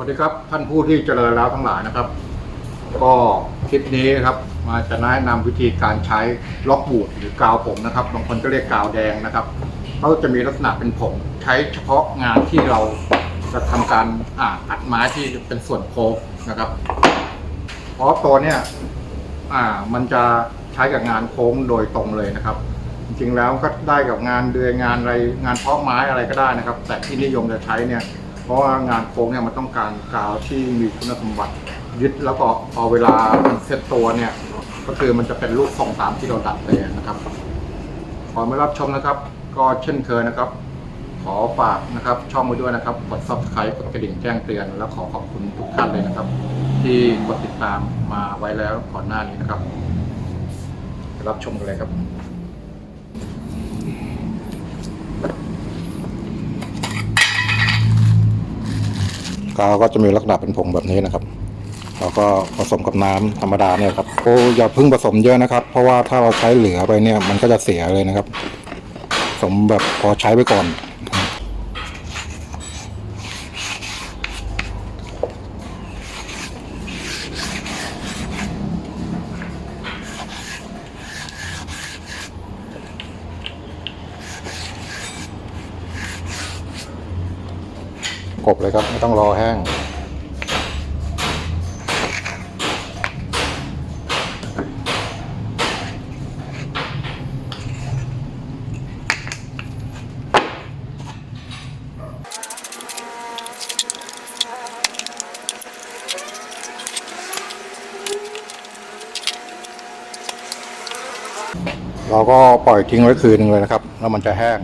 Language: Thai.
วัสดีครับท่านผู้ที่เจริญแล้วทั้งหลายนะครับ ก็คลิปนี้ครับมาจะแนะนำวิธีการใช้ล็อกบูดหรือกาวผมนะครับ บางคนก็เรียกกาวแดงนะครับเขาจะมีลักษณะเป็นผงใช้เฉพาะงานที่เราจะทำการอ่าอัดไม้ที่เป็นส่วนโค้งนะครับเพราะตัวเนี้ยอ่ามันจะใช้กับงานโค้งโดยตรงเลยนะครับ จริงๆแล้วก็ได้กับงานเดือยงานอะไรงานเพาะไม้อะไรก็ได้นะครับ แต่ที่นิยมจะใช้เนี่ย เพราะว่างานโค้งเนี่ยมันต้องการกาวที่มีคุณสมบัติ ยึดแล้วก็พอเวลามันเซ็ตตัวเนี่ย ก็คือมันจะเป็นรูปทรงตามที่เราดัดเลยนะครับขอมารับชมนะครับ ก็เช่นเคยนะครับ ขอฝากนะครับช่องไว้ด้วยนะครับกด subscribe กดกระดิ่งแจ้งเตือน แล้วขอขอบคุณทุกท่านเลยนะครับ ที่กดติดตามมาไว้แล้วก่อนหน้านี้นะครับรับชมกันเลยครับ กาวก็จะมีลักษณะเป็นผงแบบนี้นะครับแล้วก็ผสมกับน้ำธรรมดาเนี่ยครับโอ้อย่าเพิ่งผสมเยอะนะครับ เพราะว่าถ้าเราใช้เหลือไปเนี่ยมันก็จะเสียเลยนะครับผสมแบบพอใช้ไปก่อน กบเลยครับ ไม่ต้องรอแห้ง เราก็ปล่อยทิ้งไว้คืนหนึงเลยนะครับ แล้วมันจะแห้ง